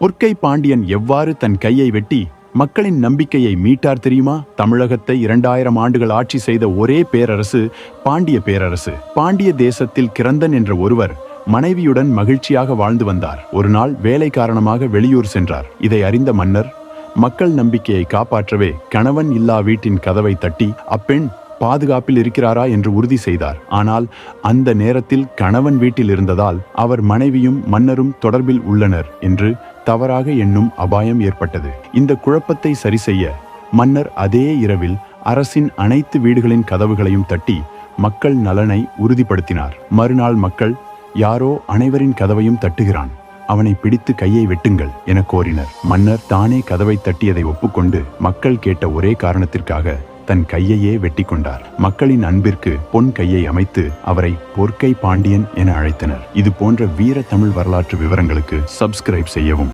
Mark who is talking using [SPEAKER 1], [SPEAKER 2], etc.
[SPEAKER 1] பொற்கை பாண்டியன் எவ்வாறு தன் கையை வெட்டி மக்களின் நம்பிக்கையை மீட்டார் தெரியுமா? தமிழகத்தை இரண்டாயிரம் ஆண்டுகள் ஆட்சி செய்த ஒரே பேரரசு பாண்டிய பேரரசு. பாண்டிய தேசத்தில் கிரந்தன் என்ற ஒருவர் மனைவியுடன் மகிழ்ச்சியாக வாழ்ந்து வந்தார். ஒரு நாள் வேலை காரணமாக வெளியூர் சென்றார். இதை அறிந்த மன்னர் மக்கள் நம்பிக்கையை காப்பாற்றவே கணவன் இல்லா வீட்டின் கதவை தட்டி அப்பெண் பாதுகாப்பில் இருக்கிறாரா? என்று உறுதி செய்தார். ஆனால் அந்த நேரத்தில் கணவன் வீட்டில் இருந்ததால் அவர் மனைவியும் மன்னரும் தொடர்பில் உள்ளனர் என்று தவறாக எண்ணும் அபாயம் ஏற்பட்டது. இந்த குழப்பத்தை சரி செய்ய மன்னர் அதே இரவில் அரசின் அனைத்து வீடுகளின் கதவுகளையும் தட்டி மக்கள் நலனை உறுதிப்படுத்தினார். மறுநாள் மக்கள் யாரோ அனைவரின் கதவையும் தட்டுகிறான். அவனை பிடித்து கையை வெட்டுங்கள் என கோரினர். மன்னர் தானே கதவை தட்டியதை ஒப்புக்கொண்டு மக்கள் கேட்ட ஒரே காரணத்திற்காக தன் கையையே வெட்டி கொண்டார். மக்களின் அன்பிற்கு பொன் கையை அமைத்து அவரை பொற்கை பாண்டியன் என அழைத்தனர். இது போன்ற வீர தமிழ் வரலாற்று விவரங்களுக்கு சப்ஸ்கிரைப் செய்யவும்.